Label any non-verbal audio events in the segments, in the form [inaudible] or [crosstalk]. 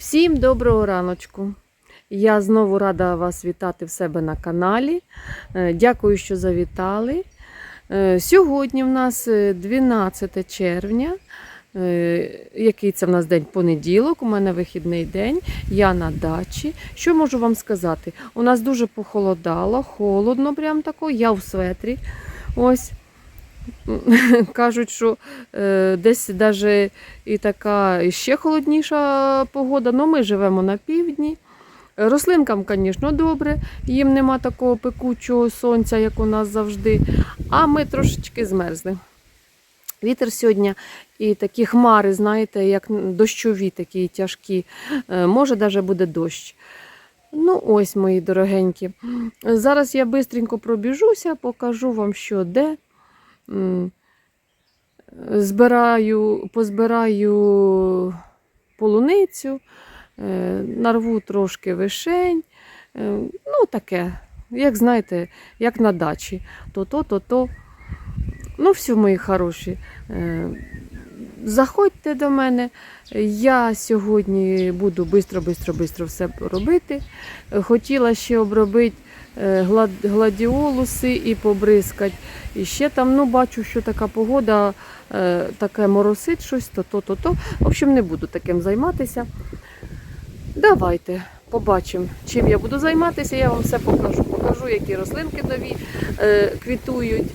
Всім доброго раночку! Я знову рада вас вітати в себе на каналі. Е, Дякую, що завітали. Е, Сьогодні в нас е, 12 червня. Е, Який це в нас день? Понеділок, у мене вихідний день, я на дачі. Що можу вам сказати? У нас дуже похолодало, холодно, прям тако, я в светрі. Ось. [laughs] Кажуть, що е, десь навіть і така ще холодніша погода, але ми живемо на півдні. Рослинкам, звісно, добре, їм нема такого пекучого сонця, як у нас завжди. А ми трошечки змерзли. Вітер сьогодні і такі хмари, знаєте, як дощові, такі тяжкі. Е, Може, навіть буде дощ. Ну, ось, мої дорогенькі. Зараз я швидко пробіжуся, покажу вам, що де. Збираю, позбираю полуницю, е, нарву трошки вишень. Е, Ну, таке, як знаєте, як на дачі. То-то, то-то. Ну, все, мої хороші. Е, Заходьте до мене. Я сьогодні буду швидко-швидко-швидко все робити. Хотіла ще обробити гладіолуси і побризкати. І ще там, ну, бачу, що така погода, е, таке моросить щось, то-то, то-то. В общем, не буду таким займатися. Давайте побачимо, чим я буду займатися. Я вам все покажу. Покажу, які рослинки нові е, квітують.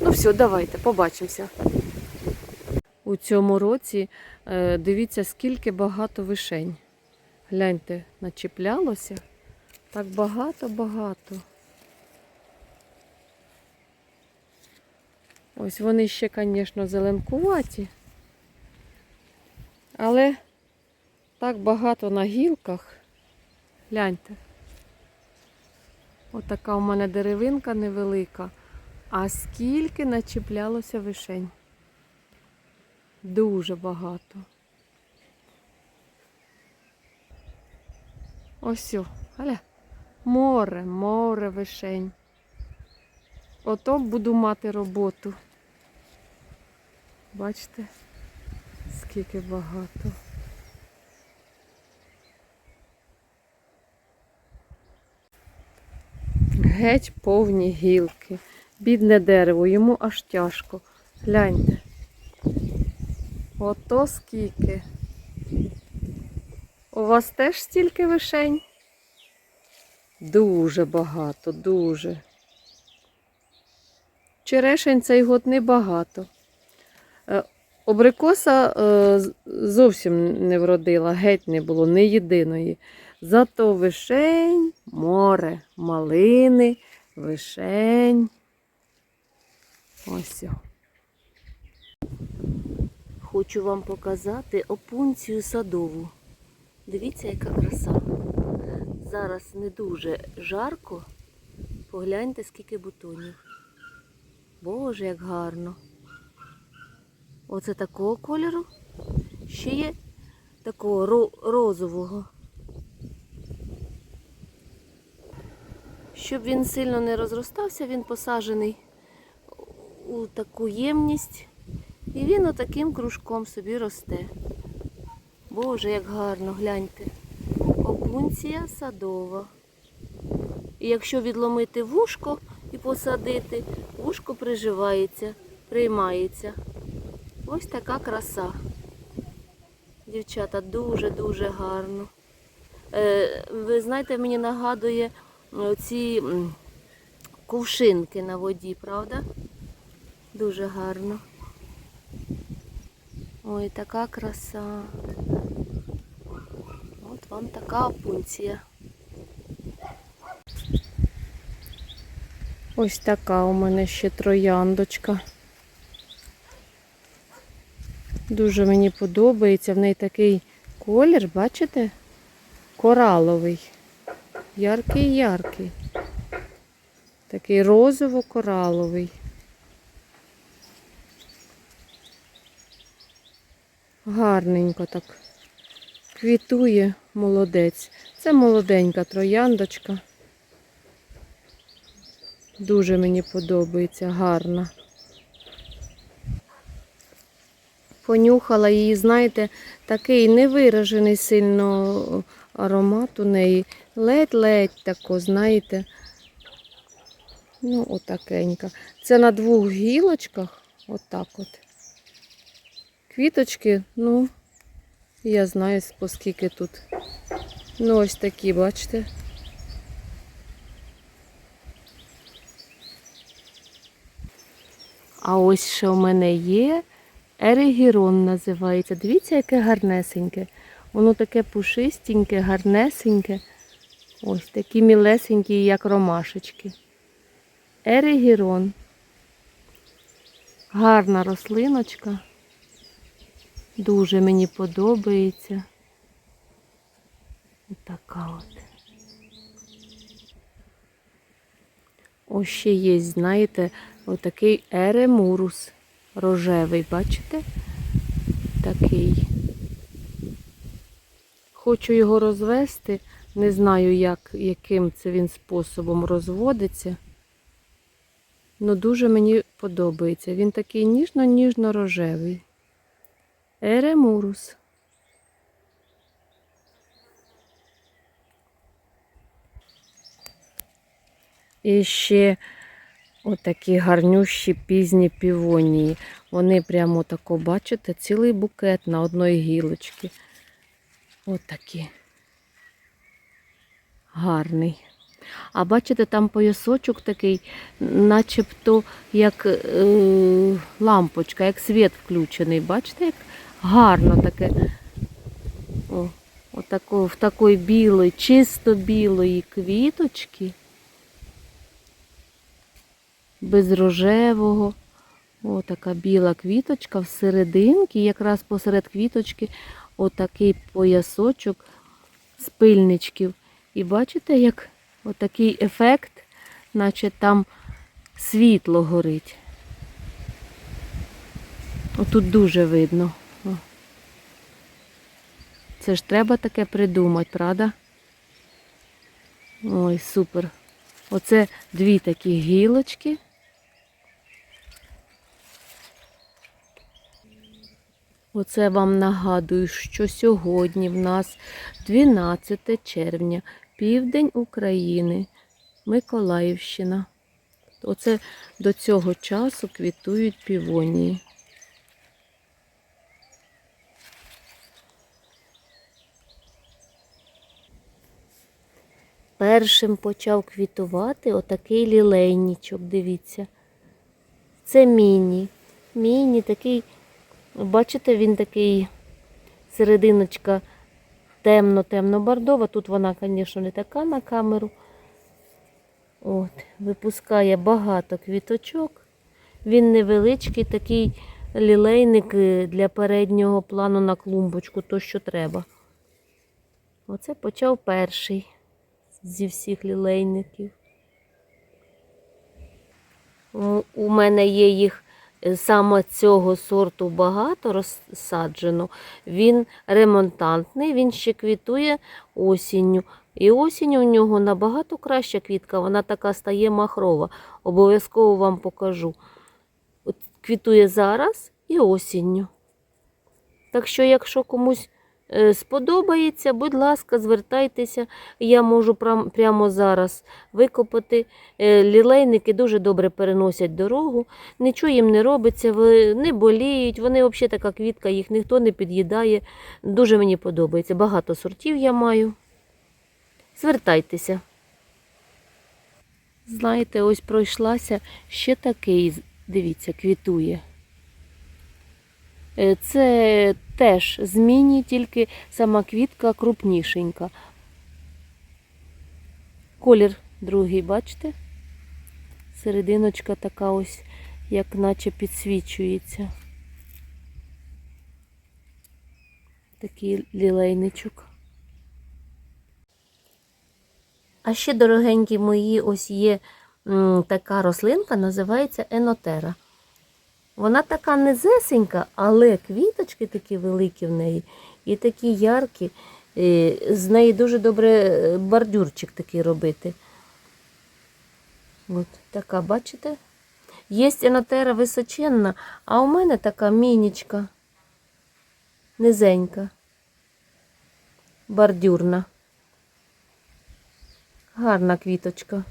Ну все, давайте, побачимося. У цьому році е, дивіться, скільки багато вишень. Гляньте, начіплялося. Так багато-багато. Ось вони ще, звісно, зеленкуваті. Але так багато на гілках. Гляньте. Отака у мене деревинка невелика. А скільки начіплялося вишень. Дуже багато. Ось, Аля. Море, море вишень. Ото буду мати роботу. Бачите, скільки багато. Геть повні гілки. Бідне дерево, йому аж тяжко. Гляньте. Ото скільки. У вас теж стільки вишень? Дуже багато, дуже. Черешень цей год небагато. Е, Обрикоса е, зовсім не вродила, геть не було, ні єдиної. Зато вишень, море, малини, вишень. Ось. Хочу вам показати опунцію садову. Дивіться, яка краса. Зараз не дуже жарко. Погляньте, скільки бутонів. Боже, як гарно. Оце такого кольору. Ще є такого розового. Щоб він сильно не розростався, він посаджений у таку ємність. І він отаким кружком собі росте. Боже, як гарно, гляньте. Опунція садова. І якщо відломити вушко і посадити, вушко приживається, приймається. Ось така краса. Дівчата, дуже-дуже гарно. Е, ви знаєте, мені нагадує ці кувшинки на воді, правда? Дуже гарно. Ой, така краса. Вам така опунція. Ось така у мене ще трояндочка. Дуже мені подобається. В неї такий колір, бачите? Кораловий. Яркий-яркий. Такий розово-кораловий. Гарненько так. Квітує молодець. Це молоденька трояндочка. Дуже мені подобається, гарна. Понюхала її, знаєте, такий невиражений сильно аромат у неї. Ледь-ледь тако, знаєте. Ну, отакенька. Це на двох гілочках. Отак от. Квіточки, ну, я знаю, по скільки тут. Ну, ось такі, бачите. А ось ще у мене є ерегірон називається. Дивіться, яке гарнесеньке. Воно таке пушистеньке, гарнесеньке. Ось такі мілесенькі, як ромашечки. Ерегірон. Гарна рослиночка. Дуже мені подобається. Така от. Ось ще є, знаєте, отакий еремурус рожевий, бачите? Такий. Хочу його розвести. Не знаю, як, яким це він способом розводиться. Ну дуже мені подобається. Він такий ніжно-ніжно-рожевий. Еремурус. І ще отакі гарнющі пізні півонії. Вони прямо тако, бачите, цілий букет на одної гілочці. Отакі. Гарний. А бачите, там поясочок такий, начебто як е, лампочка, як світ включений. Бачите, як гарно таке. О, отако, в такої білої, чисто білої квіточки. Без рожевого. О, така біла квіточка всерединки, якраз посеред квіточки отакий поясочок з пильничків. І бачите, як отакий ефект, наче там світло горить. Отут дуже видно. Це ж треба таке придумати, правда? Ой, супер. Оце дві такі гілочки. Оце вам нагадую, що сьогодні в нас 12 червня, південь України, Миколаївщина. Оце до цього часу квітують півонії. Першим почав квітувати отакий лілейничок, дивіться. Це міні. Міні такий Бачите, він такий серединочка темно-темно-бордова. Тут вона, звісно, не така на камеру. От, Випускає багато квіточок. Він невеличкий, такий лілейник е, для переднього плану на клумбочку, то що треба. Оце почав перший зі всіх лілейників. У- У мене є їх саме цього сорту багато розсаджено. Він ремонтантний, він ще квітує осінню. І осінь у нього набагато краща квітка, вона така стає махрова. Обов'язково вам покажу. Квітує зараз і осінню. Так що, якщо комусь сподобається, будь ласка, звертайтеся. Я можу прямо зараз викопати. Е, Лілейники дуже добре переносять дорогу, нічого їм не робиться, не боліють. Вони взагалі така квітка, їх ніхто не під'їдає. Дуже мені подобається. Багато сортів я маю. Звертайтеся. Знаєте, ось пройшлася ще такий, дивіться, квітує. Е, Це теж зміні, тільки сама квітка крупнішенька. Колір другий, бачите? Серединочка така ось, як наче підсвічується. Такий лілейничок. А ще, дорогенькі мої, ось є така рослинка, називається енотера. Вона така низесенька, але квіточки такі великі в неї і такі яркі. З неї дуже добре е, бордюрчик такий робити. От така, бачите? Є енотера височенна, а у мене така мінічка. низенька, бордюрна. Гарна квіточка.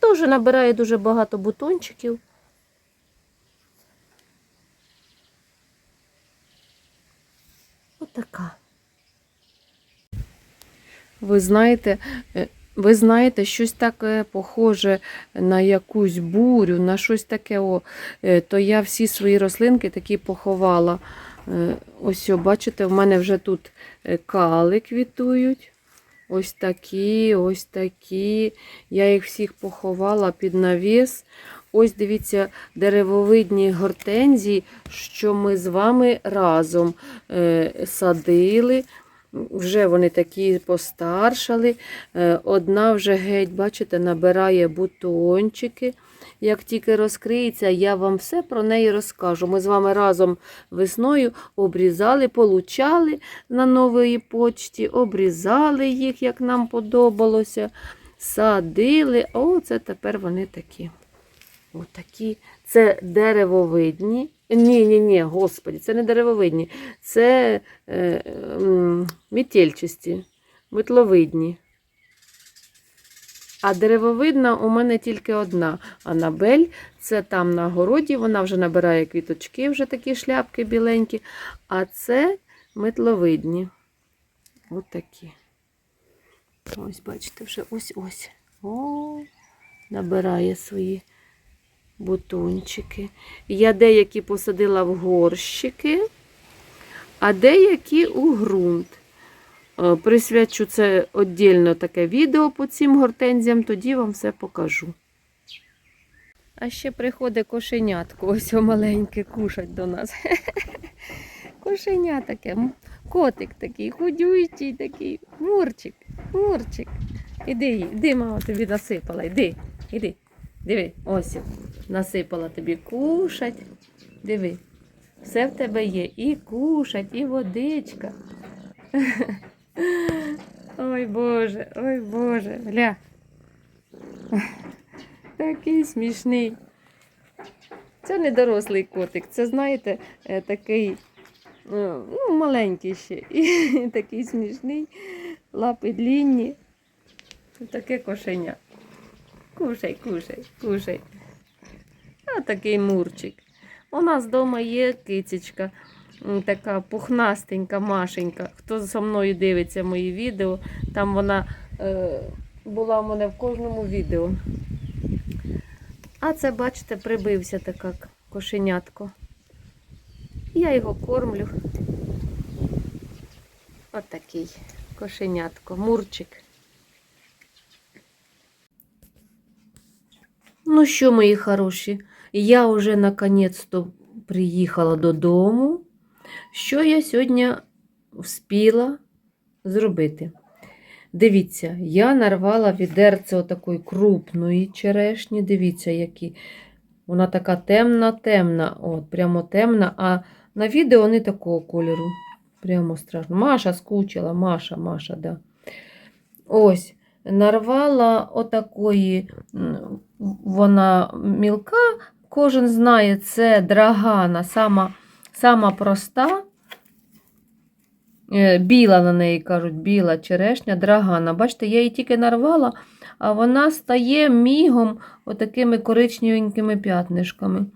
Теж набирає дуже багато бутончиків. Отака. Ви знаєте, е, ви знаєте, щось таке похоже на якусь бурю, на щось таке. О, е, то я всі свої рослинки такі поховала. Е, Ось, бачите, в мене вже тут кали квітують. Ось такі, ось такі. Я їх всіх поховала під навіс. Ось дивіться, деревовидні гортензії, що ми з вами разом е, садили. Вже вони такі постаршали. Е, Одна вже геть, бачите, набирає бутончики. Як тільки розкриється, я вам все про неї розкажу. Ми з вами разом весною обрізали, получали на новій почті, обрізали їх, як нам подобалося, садили. О, це тепер вони такі. Отакі. Це деревовидні. Ні, ні, ні, господі, це не деревовидні, це е, м, мітельчасті, митловидні. А деревовидна у мене тільки одна. Анабель, це там на городі, вона вже набирає квіточки, вже такі шляпки біленькі. А це митловидні. Ось такі. Ось, бачите, вже ось-ось. О, набирає свої бутончики. Я деякі посадила в горщики, а деякі у ґрунт. Е, Присвячу це віддільно таке відео по цим гортензіям, тоді вам все покажу. А ще приходить кошенятко, ось маленьке кушать до нас. [laughs] Кошеня таке, котик такий, худюючий такий, мурчик, мурчик. Іди, іди, мама тобі насипала, іди, іди. Диви, ось насипала тобі кушать. Диви, все в тебе є. І кушать, і водичка. [laughs] Ой Боже, ой Боже, гля. [laughs] Такий смішний. Це не дорослий котик, це, знаєте, е, такий е, ну, маленький ще. [laughs] І такий смішний, лапи длінні. Таке кошеня. Кушай, кушай, кушай. А такий мурчик. У нас вдома є кицечка, така пухнастенька, машенька. Хто за мною дивиться мої відео, там вона е, була в мене в кожному відео. А це, бачите, прибився така кошенятко. Я його кормлю. Отакий кошенятко, мурчик. Ну що, мої хороші, я вже наконець-то приїхала додому. Що я сьогодні вспіла зробити? Дивіться, я нарвала відерце отакої крупної черешні. Дивіться, які. Вона така темна-темна, от, прямо темна, а на відео не такого кольору. Прямо страшно. Маша скучила, Маша, Маша, да. Ось, нарвала отакої, вона мілка, кожен знає, це драгана, сама, сама проста. Е, Біла на неї кажуть, біла черешня, драгана. Бачите, я її тільки нарвала, а вона стає мігом отакими коричневенькими п'ятнишками.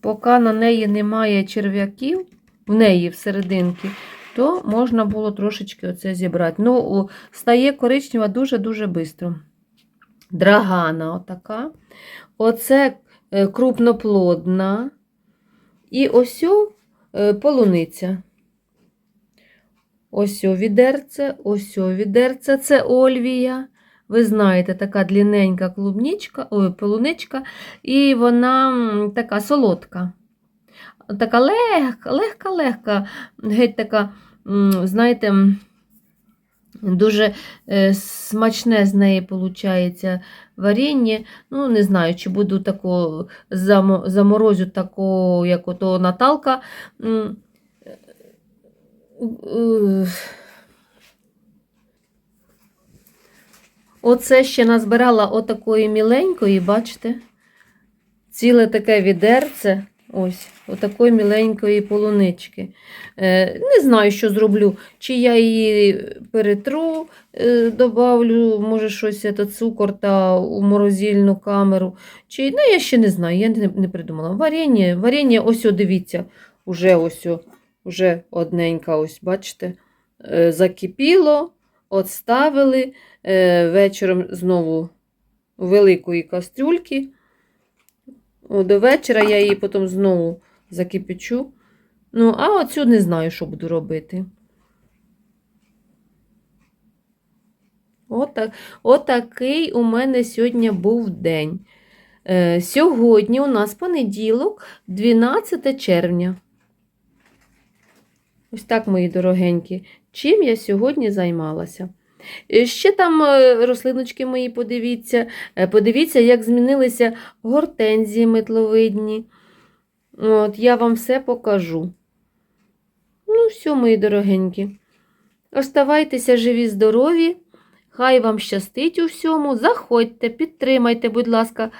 Поки на неї немає черв'яків, в неї всерединки, то можна було трошечки оце зібрати. Ну, стає коричнева дуже-дуже швидко. Драгана отака. Оце крупноплодна. І ось е, полуниця. Ось відерце, ось відерце, це Ольвія. Ви знаєте, така длинненька клубничка, ой, полуничка, і вона така солодка. Така легка, легка, легка, геть така, знаєте, дуже е, смачне з неї виходить варення. Ну, не знаю, чи буду тако заморозю тако, як ото Наталка. Е, Оце ще назбирала отакої міленької, бачите? Ціле таке відерце. Ось, отакої міленької полунички. Е, не знаю, що зроблю. Чи я її перетру, е, добавлю, може, щось це, цукор та у морозильну камеру. Чи, ну, я ще не знаю, я не, не придумала. Варення, варення, ось, о, дивіться, уже ось, о, уже одненька, ось, бачите, е, закипіло, отставили. Вечором знову великої кастрюльки. До вечора я її потім знову закипячу. Ну, а оцю не знаю, що буду робити. Отак, отакий у мене сьогодні був день. Е, сьогодні у нас понеділок, 12 червня. Ось так, мої дорогенькі, чим я сьогодні займалася. Е, Ще там е, рослиночки мої, подивіться. Е, Подивіться, як змінилися гортензії метловидні. От, я вам все покажу. Ну, все, мої дорогенькі. Оставайтеся живі, здорові. Хай вам щастить у всьому. Заходьте, підтримайте, будь ласка.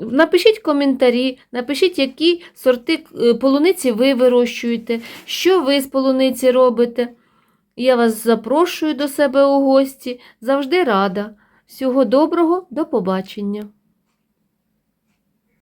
Напишіть коментарі, напишіть, які сорти полуниці ви вирощуєте, що ви з полуниці робите. Я вас запрошую до себе у гості. Завжди рада. Всього доброго, до побачення.